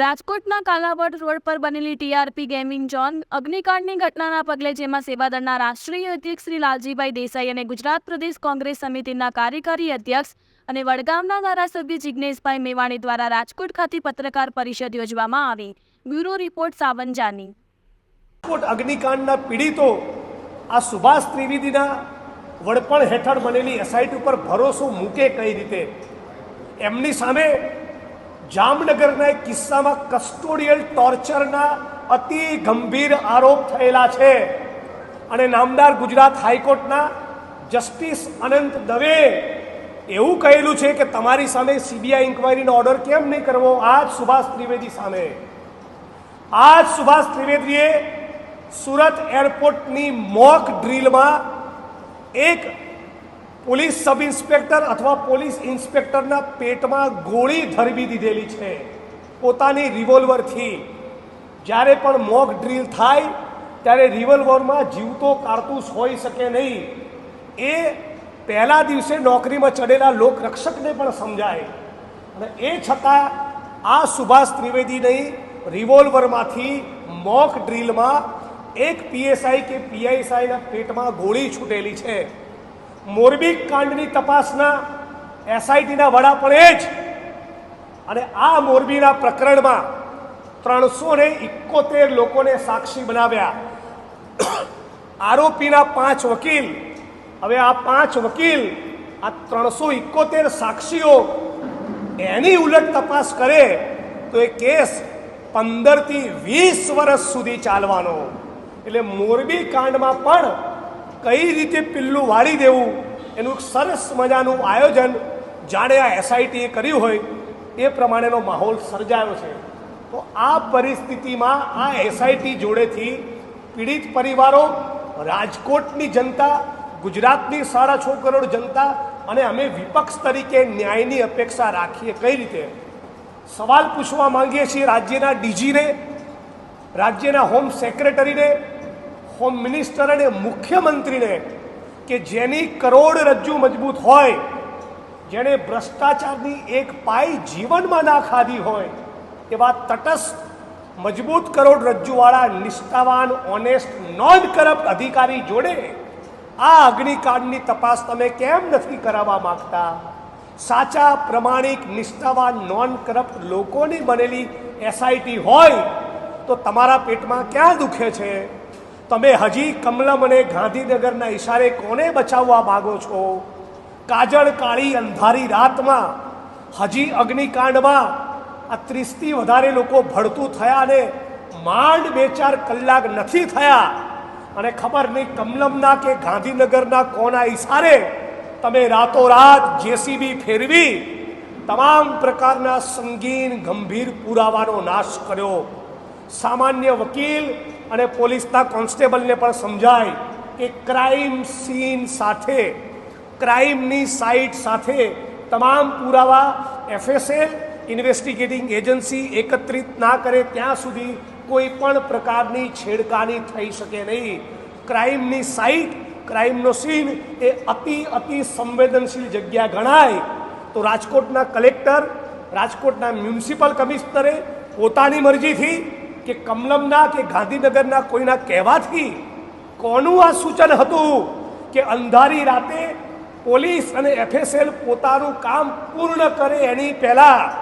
રાજકોટના કાલાવડ રોડ પર બનેલી ટીઆરપી ગેમિંગ ઝોન અગ્નિકાંડની ઘટનાના પગલે જેમાં સેવાદળના રાષ્ટ્રીય અધ્યક્ષ શ્રી લાલજીભાઈ દેસાઈ અને ગુજરાત પ્રદેશ કોંગ્રેસ સમિતિના કાર્યકારી અધ્યક્ષ અને વડગામના ધારાસભ્ય જિજ્ઞેશભાઈ મેવાણી દ્વારા રાજકોટ ખાતે પત્રકાર પરિષદ યોજવામાં આવી. બ્યુરો રિપોર્ટ સાવંજાની. રાજકોટ અગ્નિકાંડના પીડિતો આ સુભાષ ત્રિવેદીના વડપણ હેઠળ બનેલી એસઆઈટી ઉપર ભરોસો મૂકે કઈ રીતે? એમની સામે જામનગરના એક કિસ્સામાં કસ્ટોડિયલ ટોર્ચરના અતિ ગંભીર આરોપ થયેલા છે. અને નામદાર ગુજરાત હાઈકોર્ટના જસ્ટિસ અનંત દવે એવું કહેલું છે કે તમારી સામે સીબીઆઈ ઇન્કવાયરીનો ઓર્ડર કેમ નહીં કરવો? આ જ સુભાષ ત્રિવેદી સામે. આ જ સુભાષ ત્રિવેદીએ સુરત એરપોર્ટની મોક ડ્રીલમાં એક પોલીસ સબ ઇન્સ્પેક્ટર અથવા પોલીસ ઇન્સ્પેક્ટરના પેટમાં ગોળી ધરબી દીધેલી છે. પોતાની રિવોલ્વરથી. જ્યારે પણ મોક ડ્રીલ થાય, ત્યારે રિવોલ્વરમાં જીવતો કારતૂસ હોઈ શકે નહીં. એ પહેલા દિવસે નોકરીમાં ચડેલા લોકરક્ષકને પણ સમજાય. અને એ છતાં આ સુભાષ ત્રિવેદીની રિવોલ્વરમાંથી મોક ડ્રીલમાં એક પીએસઆઈ કે પીઆઈએસઆઈના પેટમાં ગોળી છૂટેલી છે. મોરબી કાંડની તપાસના એસઆઈટીના વડા પણ એ જ. અને આ મોરબીના પ્રકરણમાં ત્રણસો ને ઇકોતેર લોકોને સાક્ષી બનાવ્યા. આરોપીના પાંચ વકીલ. હવે આ પાંચ વકીલ, આ ત્રણસો ઇકોતેર સાક્ષીઓ એની ઉલટ તપાસ કરે તો એ કેસ પંદરથી વીસ વર્ષ સુધી ચાલવાનો. એટલે મોરબી કાંડમાં પણ કઈ રીતે પિલ્લું વાળી દેવું? એનું એક સરસ મજાનું આયોજન જાણે આ એસઆઈટીએ કર્યું હોય, એ પ્રમાણેનો માહોલ સર્જાયો છે. તો આ પરિસ્થિતિમાં આ એસઆઈટી જોડેથી પીડિત પરિવારો, રાજકોટની જનતા, ગુજરાતની સાડા છ કરોડ જનતા અને અમે વિપક્ષ તરીકે ન્યાયની અપેક્ષા રાખીએ કઈ રીતે? સવાલ પૂછવા માંગીએ છીએ રાજ્યના ડીજીને, રાજ્યના હોમ સેક્રેટરીને હોમ મિનિસ્ટર અને મુખ્યમંત્રીને કે જેની કરોડરજ્જુ મજબૂત હોય, જેણે ભ્રષ્ટાચારની એક પાઈ જીવનમાં ના ખાધી હોય એવા તટસ્થ, મજબૂત કરોડરજ્જુવાળા નિષ્ઠાવાન ઓનેસ્ટ નોન કરપ્ટ અધિકારી જોડે આ અગ્નિકાંડની તપાસ તમે કેમ નથી કરાવવા માંગતા? સાચા, પ્રમાણિક, નિષ્ઠાવાન નોન કરપ્ટ લોકોની બનેલી એસઆઈટી હોય તો તમારા પેટમાં ક્યાં દુખે છે? તમે હજી કમલમ અને ગાંધીનગરના ઈશારે કોને બચાવવા માગો છો? કાજળ કાળી અંધારી રાતમાં, હજી અગ્નિકાંડમાં આ ત્રીસથી વધારે લોકો ભડતું થયા અને માંડ બે ચાર કલાક નથી થયા. અને ખબર નહીં કમલમના કે ગાંધીનગરના કોના ઈશારે તમે રાતોરાત જેસીબી ફેરવી તમામ પ્રકારના સંગીન ગંભીર પુરાવાનો નાશ કર્યો. સામાન્ય વકીલ અને પોલીસના કોન્સ્ટેબલને પણ સમજાય કે ક્રાઇમ સીન સાથે ક્રાઇમની સાઇટ સાથે તમામ પુરાવા એફએસએલ ઇન્વેસ્ટિગેટિંગ એજન્સી એકત્રિત ના કરે ત્યાં સુધી કોઈ પણ પ્રકારની છેડકાની થઈ શકે નહીં. ક્રાઇમની સાઇટ ક્રાઇમનો સીન એ અતિ અતિ સંવેદનશીલ જગ્યા ગણાય. તો રાજકોટના કલેક્ટર રાજકોટના મ્યુનિસિપલ કમિશનરે પોતાની મરજીથી કે કમલમના કે ગાંધીનગરના કોઈના કહેવાથી કોનું આ સૂચન હતું કે અંધારી રાતે પોલીસ અને એફએસએલ પોતાનું કામ પૂર્ણ કરે એની પહેલાં,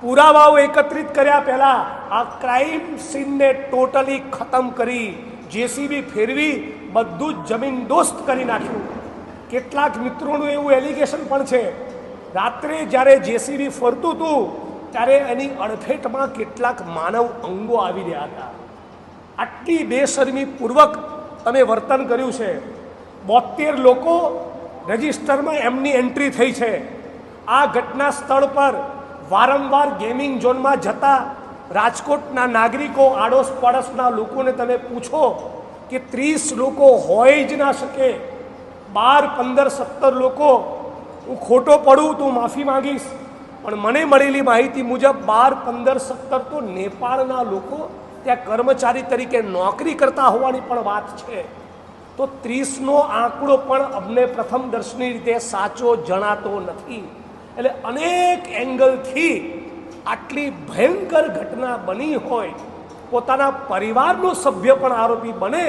પુરાવાઓ એકત્રિત કર્યા પહેલાં, આ ક્રાઇમ સીનને ટોટલી ખતમ કરી, જેસીબી ફેરવી, બધું જ જમીન દોસ્ત કરી નાખ્યું. કેટલાક મિત્રોનું એવું એલિગેશન પણ છે. રાત્રે જ્યારે જેસીબી ફરતું હતું ત્યારે એની અણફેટમાં કેટલાક માનવ અંગો આવી રહ્યા હતા. આટલી બેશરમીપૂર્વક તમે વર્તન કર્યું છે. બોતેર લોકો રજિસ્ટરમાં એમની એન્ટ્રી થઈ છે. આ ઘટના સ્થળ પર વારંવાર ગેમિંગ ઝોનમાં જતા રાજકોટના નાગરિકો આડોશ પાડોશના લોકોને તમે પૂછો કે ત્રીસ લોકો હોય જ ના શકે. બાર, પંદર, સત્તર લોકો, હું ખોટો પડું, તો માફી માંગીશ. પણ મને મળેલી માહિતી મુજબ બાર, પંદર, સત્તર તો નેપાળના લોકો ત્યાં કર્મચારી તરીકે નોકરી કરતા હોવાની પણ વાત છે. તો ત્રીસનો આંકડો પણ અમને પ્રથમ દર્શની રીતે સાચો જણાતો નથી. એટલે અનેક એંગલથી આટલી ભયંકર ઘટના બની હોય, પોતાના પરિવારનો સભ્ય પણ આરોપી બને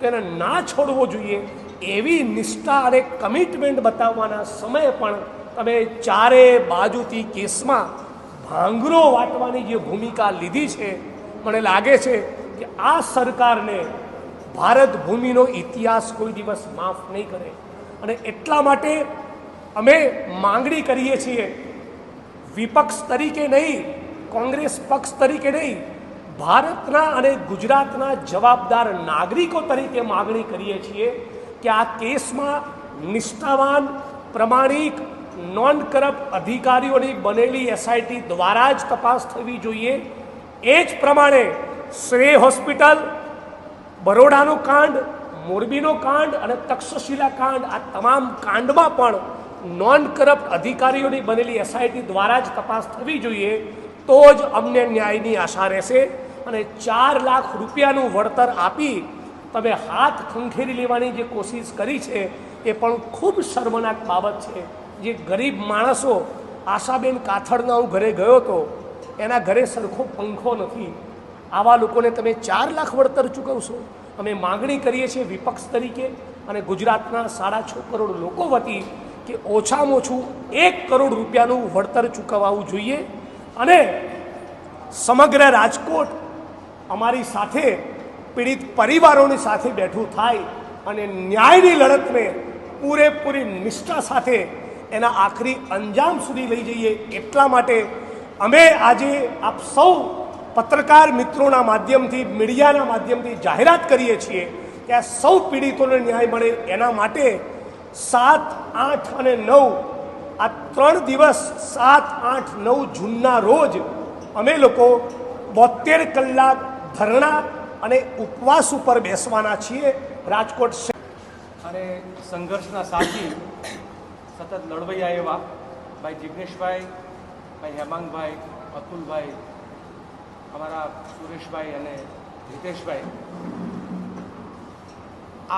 તેને ના છોડવો જોઈએ એવી નિષ્ઠા અને કમિટમેન્ટ બતાવવાના સમયે પણ તમે ચારે બાજુથી કેસમાં ભાંગરો વાટવાની જે ભૂમિકા લીધી છે, મને લાગે છે કે આ સરકારને ભારત ભૂમિનો ઇતિહાસ કોઈ દિવસ માફ નહીં કરે. અને એટલા માટે અમે માંગણી કરીએ છીએ, વિપક્ષ તરીકે નહીં, કોંગ્રેસ પક્ષ તરીકે નહીં, ભારતના અને ગુજરાતના જવાબદાર નાગરિકો તરીકે માગણી કરીએ છીએ કે આ કેસમાં નિષ્ઠાવાન, પ્રમાણિક નોન કરપ્ટ અધિકારીઓની બનેલી એસઆઈટી દ્વારા જ તપાસ થવી જોઈએ. એ જ પ્રમાણે શ્રેય હોસ્પિટલ, બરોડાનો કાંડ, મોરબીનો કાંડ અને તક્ષશિલા કાંડ, આ તમામ કાંડમાં પણ નોન કરપ્ટ અધિકારીઓની બનેલી એસઆઈટી દ્વારા જ તપાસ થવી જોઈએ, તો જ અમને ન્યાયની આશા રહેશે અને ચાર લાખ રૂપિયાનું વળતર આપી તમે હાથ ખંખેરી લેવાની જે કોશિશ કરી છે, એ પણ ખૂબ શર્મનાક બાબત છે. જે ગરીબ માણસો આશાબેન કાથડના હું ઘરે ગયો હતો, એના ઘરે સરખો પંખો નથી. આવા લોકોને તમે ચાર લાખ વળતર ચૂકવશો. અમે માગણી કરીએ છીએ વિપક્ષ તરીકે અને ગુજરાતના સાડા છ કરોડ લોકો વતી કે ઓછામાં ઓછું એક કરોડ રૂપિયાનું વળતર ચૂકવવું જોઈએ અને સમગ્ર રાજકોટ અમારી સાથે, પીડિત પરિવારોની સાથે બેઠું થાય અને ન્યાયની લડતને પૂરેપૂરી નિષ્ઠા સાથે એના આખરી અંજામ સુધી લઈ જઈએ એટલા માટે અમે આજે આપ સૌ પત્રકાર મિત્રોના માધ્યમથી, મીડિયાના માધ્યમથી જાહેરાત કરીએ છીએ કે આ સૌ પીડિતોને ન્યાય મળે એના માટે સાત, આઠ અને નવ, આ ત્રણ દિવસ સાત, આઠ, નવ જૂનના રોજ અમે લોકો બોતેર કલાક ધરણા અને ઉપવાસ ઉપર બેસવાના છીએ. રાજકોટ અને સંઘર્ષના સાથી સતત લડવૈયા એવા ભાઈ જિગ્નેશભાઈ, ભાઈ હેમાંગભાઈ, અતુલભાઈ, અમારા સુરેશભાઈ અને હિતેશભાઈ.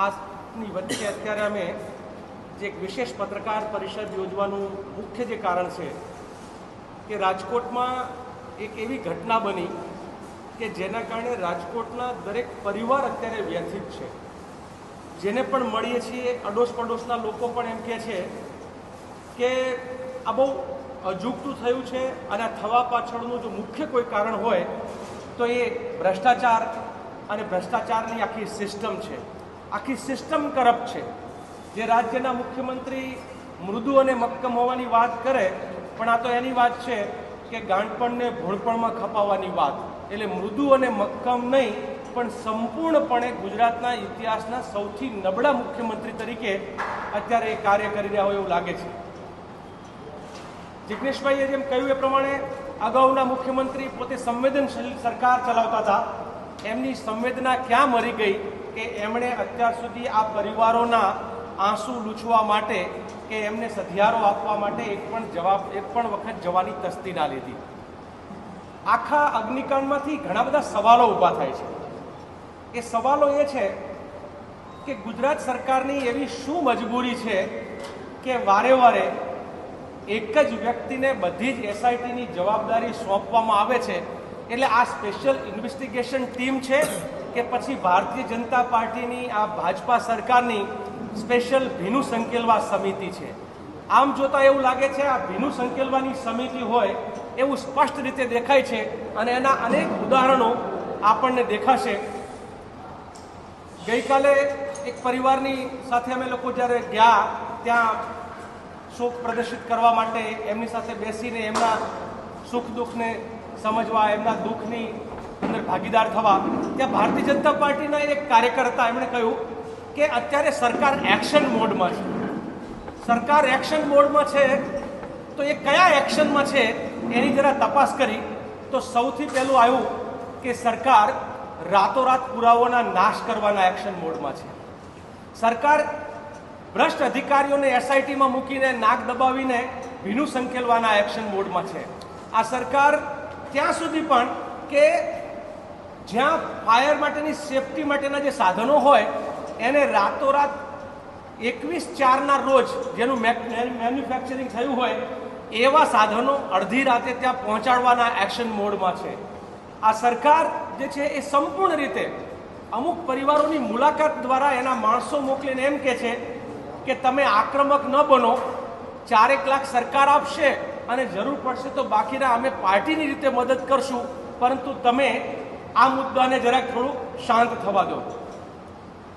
આની વચ્ચે અત્યારે અમે જે એક વિશેષ પત્રકાર પરિષદ યોજવાનું મુખ્ય જે કારણ છે કે રાજકોટમાં એક એવી ઘટના બની કે જેના કારણે રાજકોટના દરેક પરિવાર અત્યારે વ્યથિત છે. જેને પણ મળીએ છીએ અડોશ પડોશના લોકો પણ એમ કહે છે કે આ બહુ અજુગતું થયું છે અને થવા પાછળનું જો મુખ્ય કોઈ કારણ હોય, તો એ ભ્રષ્ટાચાર અને ભ્રષ્ટાચારની આખી સિસ્ટમ છે. આખી સિસ્ટમ કરપ્ટ છે. જે રાજ્યના મુખ્યમંત્રી મૃદુ અને મક્કમ હોવાની વાત કરે, પણ આ તો એની વાત છે કે ગાંડપણને ભોળપણમાં ખપાવવાની વાત. એટલે મૃદુ અને મક્કમ નહીં, પણ સંપૂર્ણપણે ગુજરાતના ઇતિહાસના સૌથી નબળા મુખ્યમંત્રી તરીકે અત્યારે એ કાર્ય કરી રહ્યા હોય એવું લાગે છે. જિગ્નેશભાઈએ જેમ કહ્યું એ પ્રમાણે અગાઉના મુખ્યમંત્રી પોતે સંવેદનશીલ સરકાર ચલાવતા હતા, એમની સંવેદના ક્યાં મરી ગઈ કે એમણે અત્યાર સુધી આ પરિવારોના આંસુ લૂછવા માટે કે એમને સધિયારો આપવા માટે એક પણ જવાબ, એક પણ વખત જવાની તસ્તી ના લીધી. આખા અગ્નિકાંડમાંથી ઘણા બધા સવાલો ઊભા થાય છે. એ સવાલો એ છે કે ગુજરાત સરકારની એવી શું મજબૂરી છે કે વારે વારે એક જ વ્યક્તિને બધી જ એસઆઈટીની જવાબદારી સોંપવામાં આવે છે. એટલે આ સ્પેશિયલ ઇન્વેસ્ટિગેશન ટીમ છે કે પછી ભારતીય જનતા પાર્ટીની આ ભાજપા સરકારની સ્પેશિયલ ભીનું સંકેલવા સમિતિ છે. આમ જોતાં એવું લાગે છે આ ભીનું સંકેલવાની સમિતિ હોય એવું સ્પષ્ટ રીતે દેખાય છે અને એના અનેક ઉદાહરણો આપણને દેખાશે. ગઈકાલે એક પરિવારની સાથે અમે લોકો જ્યારે ગયા, ત્યાં શોક પ્રદર્શિત કરવા માટે એમની સાથે બેસીને એમના સુખ દુઃખને સમજવા, એમના દુઃખની અંદર ભાગીદાર થવા. ત્યાં ભારતીય જનતા પાર્ટીના એક કાર્યકર્તા એમણે કહ્યું કે અત્યારે સરકાર એક્શન મોડમાં છે. સરકાર એક્શન મોડમાં છે તો એ કયા એક્શનમાં છે એની જરા તપાસ કરી. તો સૌથી પહેલું આવ્યું કે સરકાર રાતોરાત પુરાવાના નાશ કરવાના એક્શન મોડમાં છે. સરકાર ભ્રષ્ટ અધિકારીઓને એસઆઈટીમાં મૂકીને નાક દબાવીને ભીનું સંકેલવાના એક્શન મોડમાં છે. આ સરકાર ત્યાં સુધી પણ કે જ્યાં ફાયર માટેની સેફટી માટેના જે સાધનો હોય, એને રાતોરાત એકવીસ ચારના રોજ જેનું મેન્યુફેક્ચરિંગ થયું હોય, એવા સાધનો અડધી રાતે ત્યાં પહોંચાડવાના એક્શન મોડમાં છે. આ સરકાર જે છે એ સંપૂર્ણ રીતે અમુક પરિવારોની મુલાકાત દ્વારા એના માણસો મોકલીને એમ કે છે કે તમે આક્રમક ન બનો. ચારેક લાખ સરકાર આપશે અને જરૂર પડશે તો બાકીના અમે પાર્ટીની રીતે મદદ કરશું. પરંતુ તમે આ મુદ્દાને જરાક થોડું શાંત થવા દો.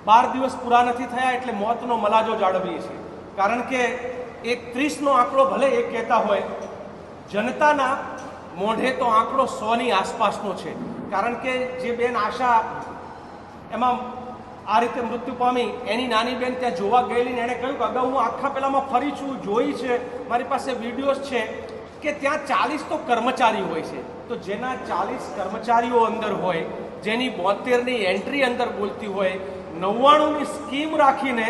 બાર દિવસ પૂરા નથી થયા એટલે મોતનો મલાજો જાળવીએ છીએ. કારણ કે એક ત્રીસનો આંકડો ભલે એ કહેતા હોય, જનતાના મોઢે તો આંકડો સોની આસપાસનો છે. કારણ કે જે બેન આશા, એમાં આ રીતે મૃત્યુ પામી એની નાની બેન ત્યાં જોવા ગયેલી ને એણે કહ્યું કે અગાઉ હું આખા પહેલાંમાં ફરી છું, જોઈ છે, મારી પાસે વિડીયોઝ છે કે ત્યાં ચાલીસ તો કર્મચારી હોય છે. તો જેના ચાલીસ કર્મચારીઓ અંદર હોય, જેની બોતેરની એન્ટ્રી અંદર બોલતી હોય, નવ્વાણુંની સ્કીમ રાખીને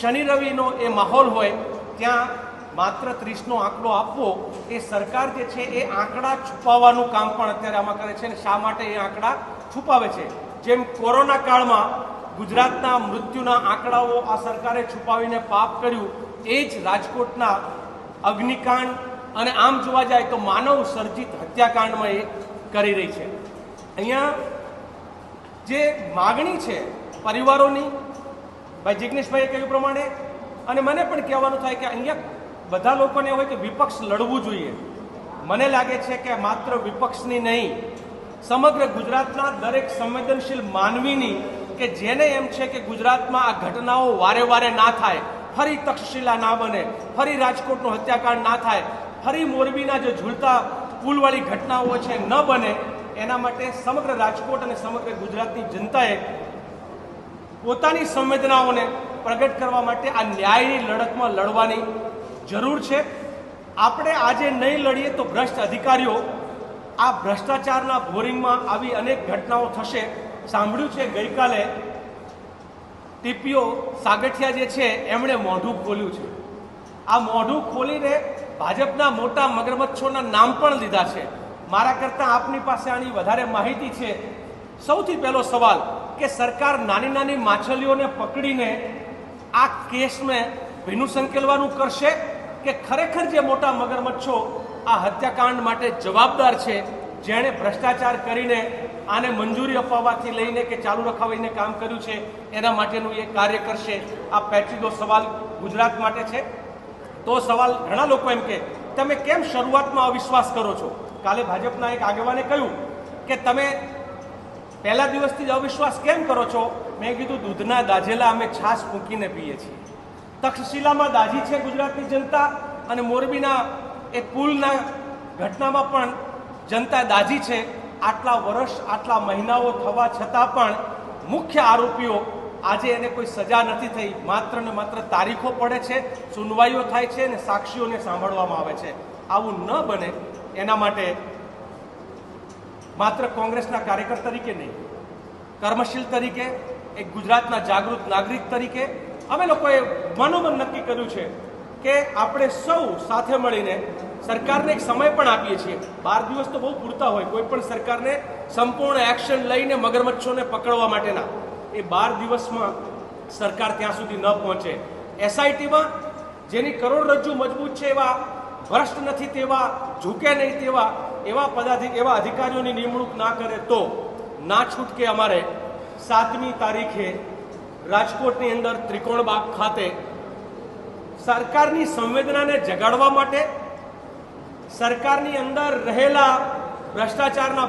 શનિ રવિનો એ માહોલ હોય, ત્યાં માત્ર ત્રીસનો આંકડો આપવો, એ સરકાર જે છે એ આંકડા છુપાવવાનું કામ પણ અત્યારે આમાં કરે છે અને શા માટે એ આંકડા છુપાવે છે? જેમ કોરોના કાળમાં ગુજરાતના મૃત્યુના આંકડાઓ આ સરકારે છુપાવીને પાપ કર્યું, એ જ રાજકોટના અગ્નિકાંડ અને આમ જોવા જાય તો માનવ સર્જિત હત્યાકાંડમાં એ કરી રહી છે. અહીંયા જે માગણી છે પરિવારોની, ભાઈ જિગ્નેશભાઈએ કહ્યું પ્રમાણે, અને મને પણ કહેવાનું થાય કે અહીંયા બધા લોકોને હોય કે વિપક્ષ લડવું જોઈએ. મને લાગે છે કે માત્ર વિપક્ષની નહીં, સમગ્ર ગુજરાતના દરેક સંવેદનશીલ માનવીની કે જેને એમ છે કે ગુજરાતમાં આ ઘટનાઓ વારે વારે ના થાય, ફરી તક્ષશિલા ના બને, ફરી રાજકોટનો હત્યાકાંડ ના થાય, ફરી મોરબીના જે ઝૂલતા પુલવાળી ઘટનાઓ છે ન બને, એના માટે સમગ્ર રાજકોટ અને સમગ્ર ગુજરાતની જનતાએ પોતાની સંવેદનાઓને પ્રગટ કરવા માટે આ ન્યાયની લડતમાં લડવાની જરૂર છે. આપણે આજે નહીં લડીએ તો ભ્રષ્ટ અધિકારીઓ આ ભ્રષ્ટાચારના બોરિંગમાં આવી અનેક ઘટનાઓ થશે. સાંભળ્યું છે ગઈકાલે ટીપીઓ સાગઠિયા જે છે, એમણે મોઢું ખોલ્યું છે. આ મોઢું ખોલીને ભાજપના મોટા મગરમચ્છોના નામ પણ લીધા છે. મારા કરતાં આપની પાસે આની વધારે માહિતી છે. સૌથી પહેલો સવાલ કે સરકાર નાની નાની માછલીઓને પકડીને આ કેસને ભીનું સંકેલવાનું કરશે કે ખરેખર જે મોટા મગરમચ્છો આ હત્યાકાંડ માટે જવાબદાર છે, જેણે ભ્રષ્ટાચાર કરીને આને મંજૂરી અપાવવાથી લઈને કે ચાલુ રખાવીને કામ કર્યું છે, એના માટેનું એ કાર્ય કરશે. આ પેચીદો સવાલ ગુજરાત માટે છે. તો સવાલ ઘણા લોકો એમ કે, તમે કેમ શરૂઆતમાં અવિશ્વાસ કરો છો? કાલે ભાજપના એક આગેવાને કહ્યું કે, તમે પહેલા દિવસથી જ અવિશ્વાસ કેમ કરો છો? મેં કીધું, દૂધના દાજેલા અમે છાશ મૂકીને પીએ છીએ. તક્ષશિલામાં દાજી છે ગુજરાતની જનતા અને મોરબીના એ પુલના ઘટનામાં પણ જનતા દાજી છે. આટલા વર્ષ, આટલા મહિનાઓ થવા છતાં પણ મુખ્ય આરોપીઓ આજે એને કોઈ સજા નથી થઈ. માત્ર ને માત્ર તારીખો પડે છે, સુનવાઈઓ થાય છે અને સાક્ષીઓને સાંભળવામાં આવે છે. આવું ન બને એના માટે માત્ર કોંગ્રેસના કાર્યકર તરીકે નહીં, કર્મશીલ તરીકે, એક ગુજરાતના જાગૃત નાગરિક તરીકે અમે લોકોએ મનોમન નક્કી કર્યું છે કે આપણે સૌ સાથે મળીને સરકારને એક સમય પણ આપીએ છીએ. બાર દિવસ તો બહુ પૂરતા હોય, કોઈ પણ સરકારને સંપૂર્ણ એક્શન લઈને મગરમચ્છોને પકડવા માટેના. એ બાર દિવસમાં સરકાર ત્યાં સુધી ન પહોંચે. એસઆઈટીમાં જેની કરોડરજ્જુ મજબૂત છે એવા, ભ્રષ્ટ નથી તેવા, ઝૂકે નહીં તેવા, એવા પદાધિક એવા અધિકારીઓની નિમણૂક ના કરે તો ના છૂટકે અમારે સાતમી તારીખે રાજકોટની અંદર ત્રિકોણબાગ ખાતે સરકારની સંવેદનાને જગાડવા માટે સરકારની અંદર રહેલા ભ્રષ્ટાચારના